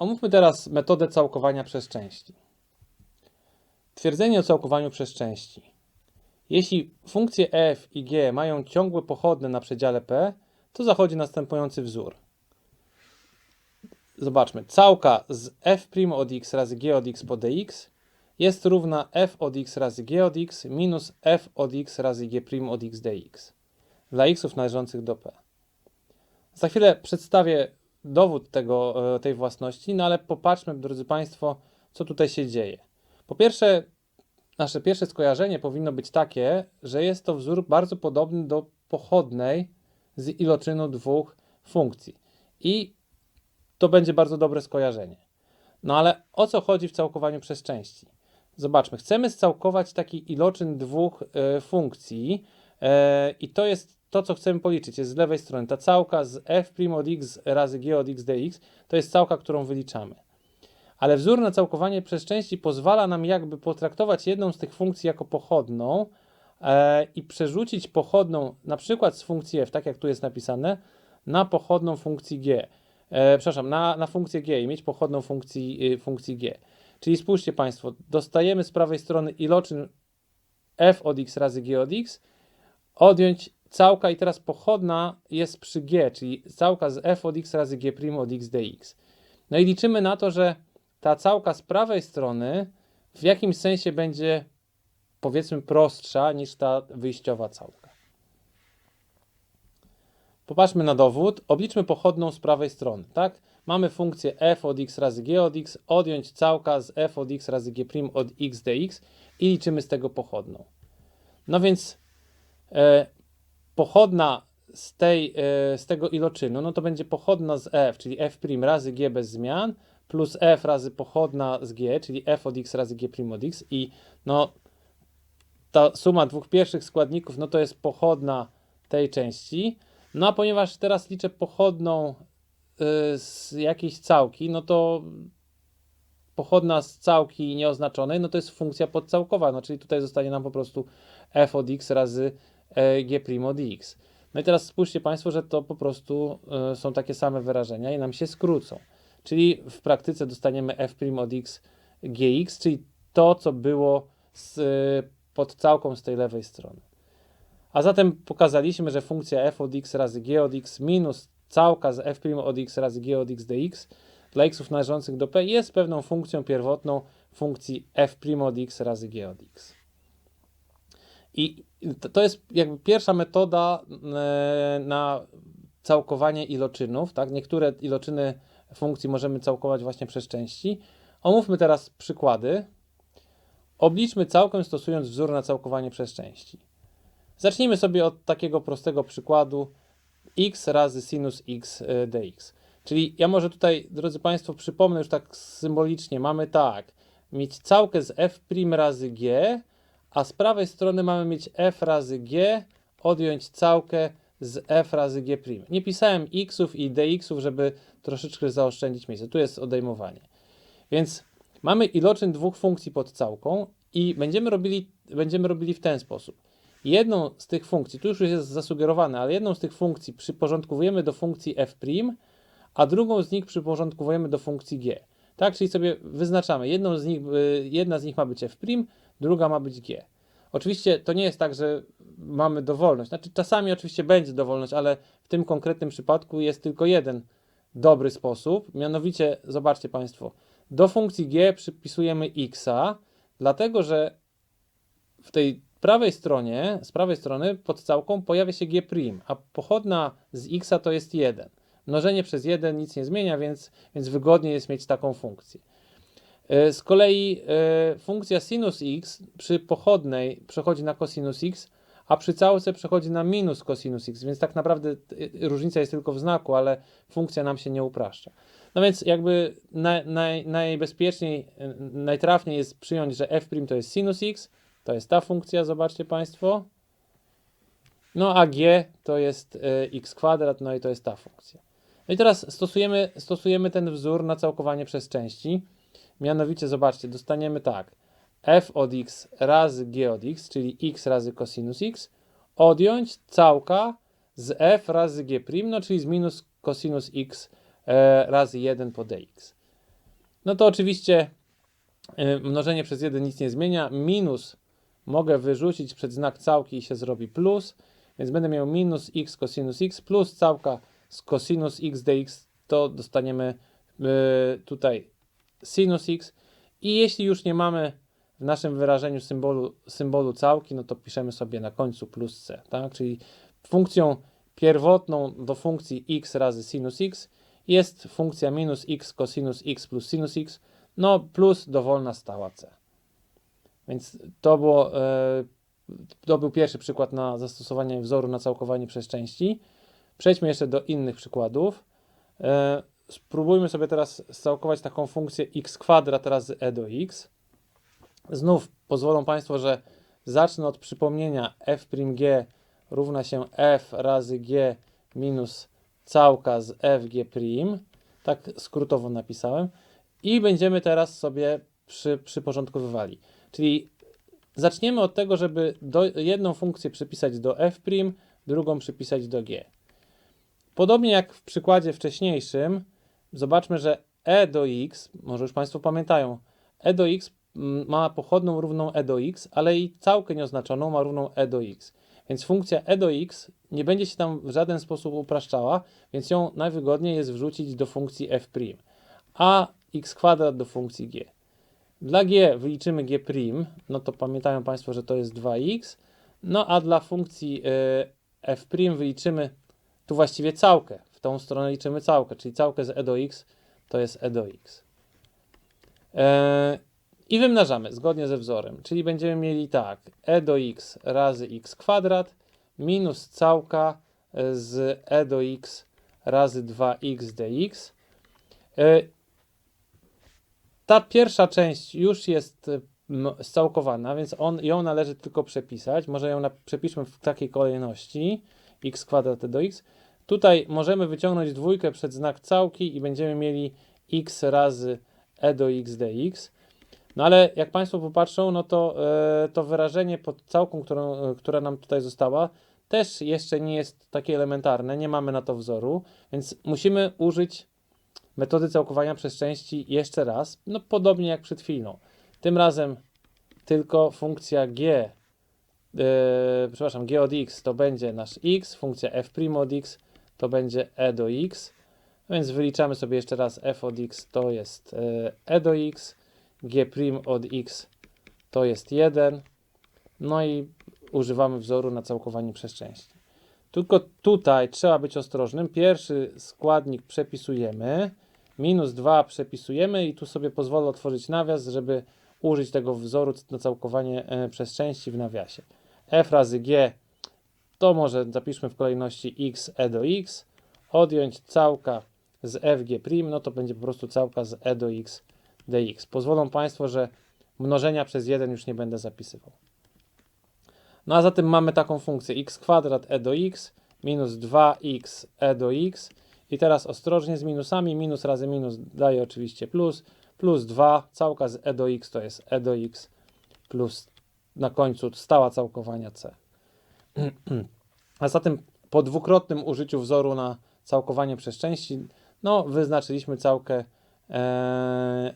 Omówmy teraz metodę całkowania przez części. Twierdzenie o całkowaniu przez części. Jeśli funkcje f i g mają ciągłe pochodne na przedziale p, to zachodzi następujący wzór. Zobaczmy, całka z f' od x razy g od x po dx jest równa f od x razy g od x minus f od x razy g' od x dx dla xów należących do p. Za chwilę przedstawię dowód tego, e, tej własności, no ale popatrzmy, drodzy Państwo, co tutaj się dzieje. Po pierwsze, nasze pierwsze skojarzenie powinno być takie, że jest to wzór bardzo podobny do pochodnej z iloczynu dwóch funkcji. I to będzie bardzo dobre skojarzenie. No ale o co chodzi w całkowaniu przez części? Zobaczmy, chcemy scałkować taki iloczyn dwóch e, funkcji e, i to jest to, co chcemy policzyć. Jest z lewej strony ta całka z f' od x razy g od x dx, to jest całka, którą wyliczamy. Ale wzór na całkowanie przez części pozwala nam jakby potraktować jedną z tych funkcji jako pochodną e, i przerzucić pochodną na przykład z funkcji f, tak jak tu jest napisane, na pochodną funkcji g. E, przepraszam, na, na funkcję g i mieć pochodną funkcji, y, funkcji g. Czyli spójrzcie Państwo, dostajemy z prawej strony iloczyn f od x razy g od x, odjąć całka i teraz pochodna jest przy g, czyli całka z f od x razy g' od x dx. No i liczymy na to, że ta całka z prawej strony w jakimś sensie będzie powiedzmy prostsza niż ta wyjściowa całka. Popatrzmy na dowód. Obliczmy pochodną z prawej strony, tak? Mamy funkcję f od x razy g od x, odjąć całka z f od x razy g' od x dx i liczymy z tego pochodną. No więc e, pochodna z, tej, e, z tego iloczynu, no to będzie pochodna z f, czyli f' razy g bez zmian, plus f razy pochodna z g, czyli f od x razy g' od x i no ta suma dwóch pierwszych składników, no to jest pochodna tej części. No a ponieważ teraz liczę pochodną y, z jakiejś całki, no to pochodna z całki nieoznaczonej, no to jest funkcja podcałkowa, no czyli tutaj zostanie nam po prostu f od x razy g' od x. No i teraz spójrzcie Państwo, że to po prostu y, są takie same wyrażenia i nam się skrócą. Czyli w praktyce dostaniemy f' od x gx, czyli to, co było z, y, pod całką z tej lewej strony. A zatem pokazaliśmy, że funkcja f od x razy g od x minus całka z f' od x razy g od x dx dla xów należących do p jest pewną funkcją pierwotną funkcji f' od x razy g od x. I to jest jakby pierwsza metoda e, na całkowanie iloczynów. Tak? Niektóre iloczyny funkcji możemy całkować właśnie przez części. Omówmy teraz przykłady. Obliczmy całkę stosując wzór na całkowanie przez części. Zacznijmy sobie od takiego prostego przykładu x razy sinus x y, dx. Czyli ja może tutaj, drodzy Państwo, przypomnę już tak symbolicznie, mamy tak, mieć całkę z f' razy g, a z prawej strony mamy mieć f razy g, odjąć całkę z f razy g'. Nie pisałem xów i dxów, żeby troszeczkę zaoszczędzić miejsce. Tu jest odejmowanie. Więc mamy iloczyn dwóch funkcji pod całką i będziemy robili, będziemy robili w ten sposób. Jedną z tych funkcji, tu już jest zasugerowane, ale jedną z tych funkcji przyporządkowujemy do funkcji f', a drugą z nich przyporządkowujemy do funkcji g. Tak, czyli sobie wyznaczamy, jedną z nich, y, jedna z nich ma być f', druga ma być g. Oczywiście to nie jest tak, że mamy dowolność. Znaczy, czasami oczywiście będzie dowolność, ale w tym konkretnym przypadku jest tylko jeden dobry sposób. Mianowicie, zobaczcie Państwo, do funkcji g przypisujemy x, dlatego że w tej prawej stronie, z prawej strony pod całką pojawia się g', a pochodna z x to jest 1. Mnożenie przez 1 nic nie zmienia, więc, więc wygodnie jest mieć taką funkcję. E, z kolei e, funkcja sinus x przy pochodnej przechodzi na cosinus x, a przy całce przechodzi na minus cosinus x, więc tak naprawdę e, różnica jest tylko w znaku, ale funkcja nam się nie upraszcza. No więc jakby naj, naj, najbezpieczniej, najtrafniej jest przyjąć, że f' to jest sinus x, to jest ta funkcja, zobaczcie Państwo. No a g to jest x kwadrat, no i to jest ta funkcja. No i teraz stosujemy, stosujemy ten wzór na całkowanie przez części. Mianowicie, zobaczcie, dostaniemy tak. f od x razy g od x, czyli x razy cosinus x, odjąć całka z f razy g', no czyli z minus cosinus x e, razy 1 po dx. no to oczywiście y, mnożenie przez 1 nic nie zmienia. Minus mogę wyrzucić przed znak całki i się zrobi plus, więc będę miał minus x cosinus x plus całka z cosinus x dx, to dostaniemy y, tutaj sinus x. I jeśli już nie mamy w naszym wyrażeniu symbolu, symbolu całki, no to piszemy sobie na końcu plus c, tak? Czyli funkcją pierwotną do funkcji x razy sinus x jest funkcja minus x cosinus x plus sinus x, no plus dowolna stała c. Więc to, było, e, to był pierwszy przykład na zastosowanie wzoru na całkowanie przez części. Przejdźmy jeszcze do innych przykładów. Spróbujmy sobie teraz scałkować taką funkcję x kwadrat razy e do x. Znów pozwolą Państwo, że zacznę od przypomnienia f'g równa się f razy g minus całka z fg'. Tak skrótowo napisałem. I będziemy teraz sobie przy, przyporządkowywali. Czyli zaczniemy od tego, żeby do, jedną funkcję przypisać do f', drugą przypisać do g. Podobnie jak w przykładzie wcześniejszym, zobaczmy, że e do x, może już Państwo pamiętają, e do x mm, ma pochodną równą e do x, ale i całkę nieoznaczoną ma równą e do x. Więc funkcja e do x nie będzie się tam w żaden sposób upraszczała, więc ją najwygodniej jest wrzucić do funkcji f', a x kwadrat do funkcji g. Dla g wyliczymy g', no to pamiętają Państwo, że to jest 2x, no a dla funkcji y, f' wyliczymy tu właściwie całkę. Tą stronę liczymy całkę, czyli całkę z e do x to jest e do x. E, I wymnażamy zgodnie ze wzorem, czyli będziemy mieli tak, e do x razy x kwadrat minus całka z e do x razy 2x dx. E, ta pierwsza część już jest scałkowana, więc on, ją należy tylko przepisać. Może ją na, przepiszmy w takiej kolejności x kwadrat do x. Tutaj możemy wyciągnąć dwójkę przed znak całki i będziemy mieli x razy e do x dx. No ale jak Państwo popatrzą, no to e, to wyrażenie pod całką, którą, e, która nam tutaj została, też jeszcze nie jest takie elementarne, nie mamy na to wzoru, więc musimy użyć metody całkowania przez części jeszcze raz, no podobnie jak przed chwilą. Tym razem tylko funkcja g, yy, przepraszam, g od x to będzie nasz x, funkcja f' od x to będzie e do x, więc wyliczamy sobie jeszcze raz f od x to jest yy, e do x, g' od x to jest 1, no i używamy wzoru na całkowanie przez. Tylko tutaj trzeba być ostrożnym. Pierwszy składnik przepisujemy, minus 2 przepisujemy i tu sobie pozwolę otworzyć nawias, żeby użyć tego wzoru na całkowanie e, przez części w nawiasie. f razy g to może zapiszmy w kolejności x e do x, odjąć całka z fg', no to będzie po prostu całka z e do x dx. Pozwolą Państwo, że mnożenia przez 1 już nie będę zapisywał. No a zatem mamy taką funkcję x kwadrat e do x minus 2x e do x i teraz ostrożnie z minusami, minus razy minus daje oczywiście plus, plus 2, całka z e do x to jest e do x plus na końcu stała całkowania c. A zatem po dwukrotnym użyciu wzoru na całkowanie przez części, no wyznaczyliśmy całkę e,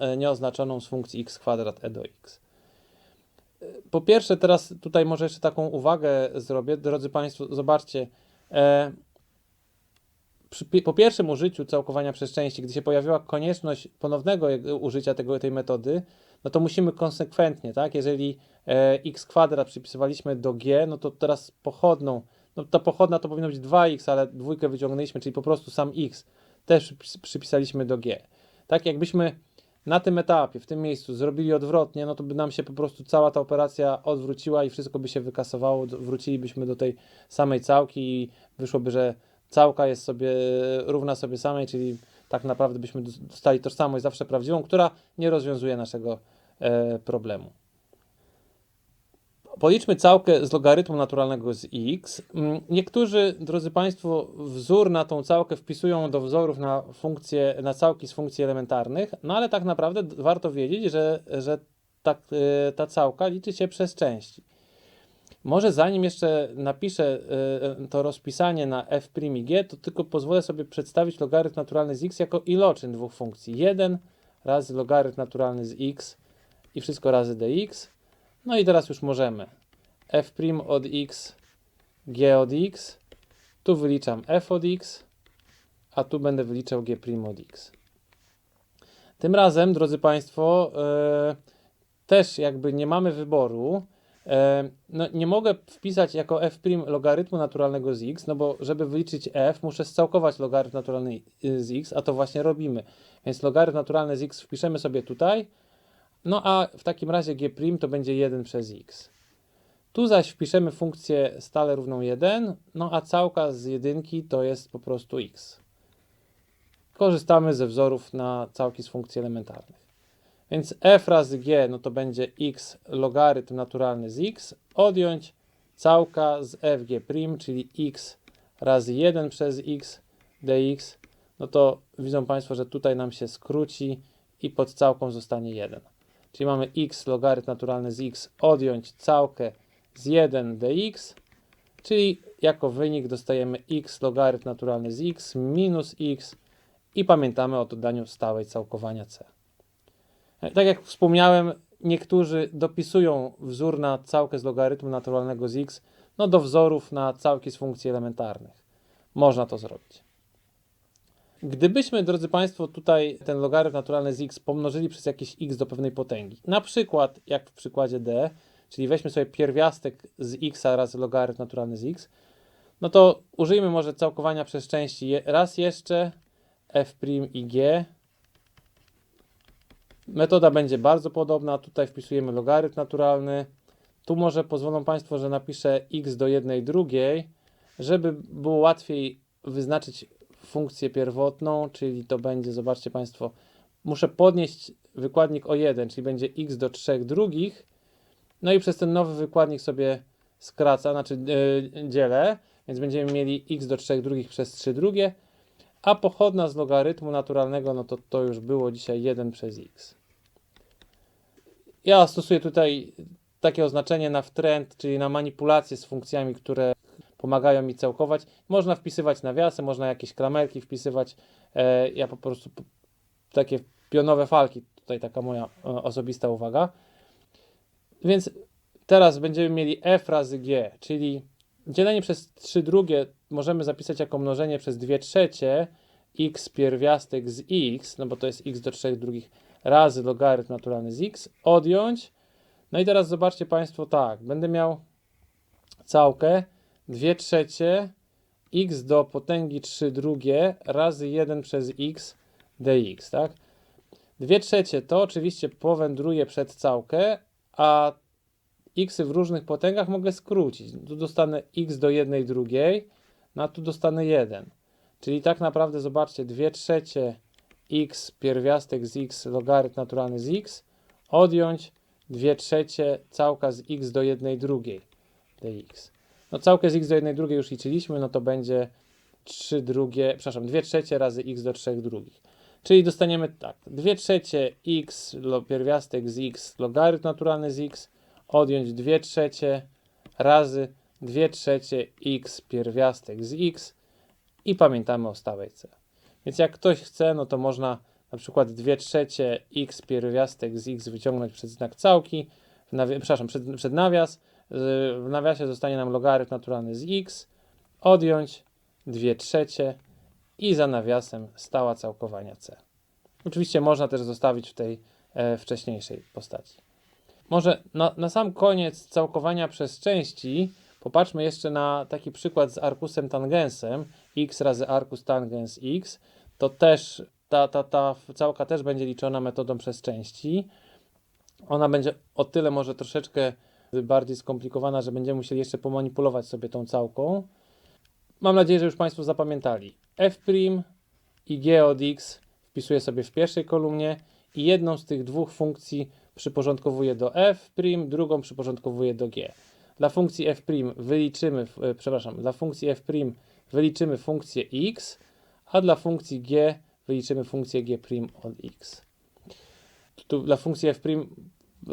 e, nieoznaczoną z funkcji x kwadrat e do x. Po pierwsze, teraz tutaj może jeszcze taką uwagę zrobię. Drodzy Państwo, zobaczcie, e, przy, po pierwszym użyciu całkowania przez części, gdy się pojawiła konieczność ponownego użycia tego, tej metody, no to musimy konsekwentnie, tak? Jeżeli e, x kwadrat przypisywaliśmy do g, no to teraz pochodną, no ta pochodna to powinno być 2x, ale dwójkę wyciągnęliśmy, czyli po prostu sam x też przypisaliśmy do g. Tak, jakbyśmy na tym etapie, w tym miejscu zrobili odwrotnie, no to by nam się po prostu cała ta operacja odwróciła i wszystko by się wykasowało, wrócilibyśmy do tej samej całki i wyszłoby, że całka jest sobie równa sobie samej, czyli tak naprawdę byśmy dostali tożsamość zawsze prawdziwą, która nie rozwiązuje naszego e, problemu. Policzmy całkę z logarytmu naturalnego z x. Mm, niektórzy, drodzy Państwo, wzór na tą całkę wpisują do wzorów na funkcje, na całki z funkcji elementarnych, no ale tak naprawdę warto wiedzieć, że, że ta, e, ta całka liczy się przez części. Może zanim jeszcze napiszę y, to rozpisanie na f' g, to tylko pozwolę sobie przedstawić logarytm naturalny z x jako iloczyn dwóch funkcji. 1 razy logarytm naturalny z x i wszystko razy dx. No i teraz już możemy f' od x, g od x, tu wyliczam f od x, a tu będę wyliczał g' od x. Tym razem, drodzy Państwo, e, też jakby nie mamy wyboru. E, no, nie mogę wpisać jako f' logarytmu naturalnego z x, no bo żeby wyliczyć f, muszę scałkować logarytm naturalny z x, a to właśnie robimy. Więc logarytm naturalny z x wpiszemy sobie tutaj, no a w takim razie g' to będzie 1 przez x. Tu zaś wpiszemy funkcję stale równą 1, no a całka z jedynki to jest po prostu x. Korzystamy ze wzorów na całki z funkcji elementarnych. Więc f razy g, no to będzie x logarytm naturalny z x, odjąć całka z fg', czyli x razy 1 przez x dx, no to widzą Państwo, że tutaj nam się skróci i pod całką zostanie 1. Czyli mamy x logarytm naturalny z x odjąć całkę z 1 dx, czyli jako wynik dostajemy x logarytm naturalny z x minus x i pamiętamy o dodaniu stałej całkowania c. Tak jak wspomniałem, niektórzy dopisują wzór na całkę z logarytmu naturalnego z x no do wzorów na całki z funkcji elementarnych. Można to zrobić. Gdybyśmy, drodzy Państwo, tutaj ten logarytm naturalny z x pomnożyli przez jakieś x do pewnej potęgi, na przykład jak w przykładzie d, czyli weźmy sobie pierwiastek z x razy logarytm naturalny z x, no to użyjmy może całkowania przez części raz jeszcze f' i g. Metoda będzie bardzo podobna. Tutaj wpisujemy logarytm naturalny. Tu może pozwolą Państwo, że napiszę x do jednej drugiej, żeby było łatwiej wyznaczyć funkcję pierwotną, czyli to będzie, zobaczcie Państwo, muszę podnieść wykładnik o 1, czyli będzie x do 3 drugich, no i przez ten nowy wykładnik sobie skraca, znaczy yy, dzielę, więc będziemy mieli x do 3 drugich przez 3 drugie, a pochodna z logarytmu naturalnego, no to to już było dzisiaj 1 przez x. Ja stosuję tutaj takie oznaczenie na wtręt, czyli na manipulację z funkcjami, które pomagają mi całkować. Można wpisywać nawiasy, można jakieś klamerki wpisywać. E, ja po prostu takie pionowe falki, tutaj taka moja e, osobista uwaga. Więc teraz będziemy mieli f razy g, czyli dzielenie przez 3 drugie możemy zapisać jako mnożenie przez 2 trzecie x pierwiastek z x, no bo to jest x do 3 drugich razy logarytm naturalny z x, odjąć. No i teraz zobaczcie Państwo tak, będę miał całkę 2 trzecie x do potęgi 3 drugie razy 1 przez x dx, tak? 2 trzecie to oczywiście powędruje przed całkę, a x w różnych potęgach mogę skrócić. Tu dostanę x do 1 drugiej, no a tu dostanę 1. Czyli tak naprawdę zobaczcie, 2 trzecie x pierwiastek z x logarytm naturalny z x odjąć 2 trzecie całka z x do 1 drugiej dx. No całkę z x do 1 drugiej już liczyliśmy, no to będzie 3 drugie, przepraszam, 2 trzecie razy x do 3 drugich. Czyli dostaniemy tak, 2 trzecie x pierwiastek z x logarytm naturalny z x odjąć 2 trzecie razy 2 trzecie x pierwiastek z x i pamiętamy o stałej c. Więc jak ktoś chce, no to można na przykład 2 trzecie x pierwiastek z x wyciągnąć przed znak całki, w nawi- przepraszam, przed, przed nawias. W nawiasie zostanie nam logarytm naturalny z x, odjąć 2 trzecie i za nawiasem stała całkowania c. Oczywiście można też zostawić w tej e, wcześniejszej postaci. Może na, na sam koniec całkowania przez części popatrzmy jeszcze na taki przykład z arkusem tangensem x razy arkus tangens x. To też ta, ta, ta całka też będzie liczona metodą przez części. Ona będzie o tyle może troszeczkę bardziej skomplikowana, że będziemy musieli jeszcze pomanipulować sobie tą całką. Mam nadzieję, że już Państwo zapamiętali. f' i g od x wpisuję sobie w pierwszej kolumnie i jedną z tych dwóch funkcji przyporządkowuję do f', drugą przyporządkowuję do g. Dla funkcji f' wyliczymy, e, przepraszam, dla funkcji f' wyliczymy funkcję x, a dla funkcji g wyliczymy funkcję g' od x. Tu dla funkcji f'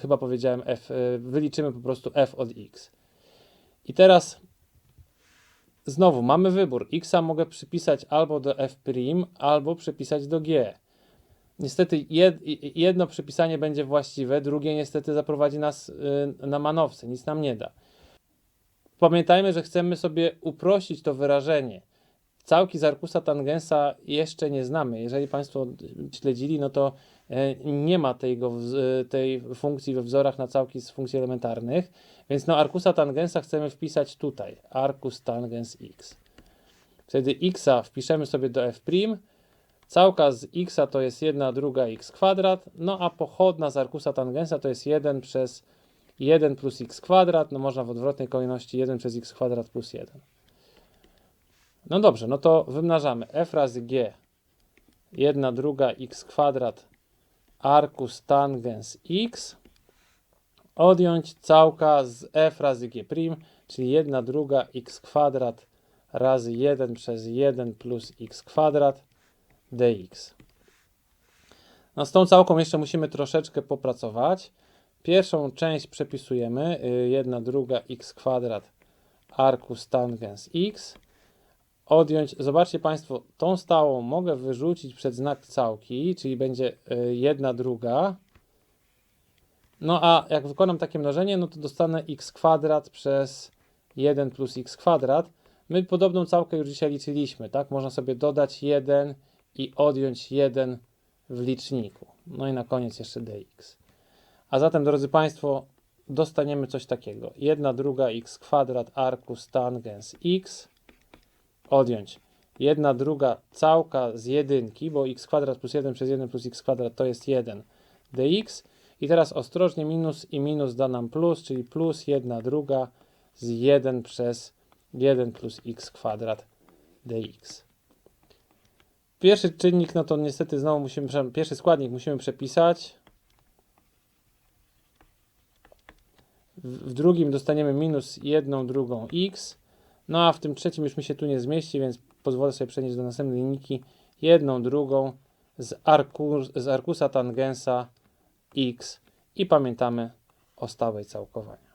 chyba powiedziałem f, e, wyliczymy po prostu f od x. I teraz znowu mamy wybór. x mogę przypisać albo do f', albo przypisać do g. Niestety jed, jedno przypisanie będzie właściwe, drugie niestety zaprowadzi nas y, na manowce, nic nam nie da. Pamiętajmy, że chcemy sobie uprościć to wyrażenie. Całki z arkusa tangensa jeszcze nie znamy. Jeżeli Państwo śledzili, no to e, nie ma tego, wz- tej funkcji we wzorach na całki z funkcji elementarnych, więc no arkusa tangensa chcemy wpisać tutaj. Arcus tangens x. Wtedy x wpiszemy sobie do f', Całka z x to jest 1 druga x kwadrat, no a pochodna z arkusa tangensa to jest 1 przez 1 plus x kwadrat, no można w odwrotnej kolejności 1 przez x kwadrat plus 1. No dobrze, no to wymnażamy f razy g 1 druga x kwadrat arcus tangens x odjąć całka z f razy g', czyli 1 druga x kwadrat razy 1 przez 1 plus x kwadrat dx. No z tą całką jeszcze musimy troszeczkę popracować. Pierwszą część przepisujemy, 1 druga x kwadrat arcus tangens x. Odjąć, zobaczcie Państwo, tą stałą mogę wyrzucić przed znak całki, czyli będzie 1 druga. No a jak wykonam takie mnożenie, no to dostanę x kwadrat przez 1 plus x kwadrat. My podobną całkę już dzisiaj liczyliśmy, tak? Można sobie dodać 1 i odjąć 1 w liczniku. No i na koniec jeszcze dx. A zatem, drodzy Państwo, dostaniemy coś takiego. 1 druga x kwadrat arcus tangens x odjąć 1 druga całka z jedynki, bo x kwadrat plus 1 przez 1 plus x kwadrat to jest 1 dx. I teraz ostrożnie minus i minus da nam plus, czyli plus 1 druga z 1 przez 1 plus x kwadrat dx. Pierwszy czynnik, no to niestety znowu musimy, pierwszy składnik musimy przepisać. W drugim dostaniemy minus 1 drugą x. No a w tym trzecim już mi się tu nie zmieści, więc pozwolę sobie przenieść do następnej linijki 1 drugą z, arkus, z arkusa tangensa x i pamiętamy o stałej całkowaniu.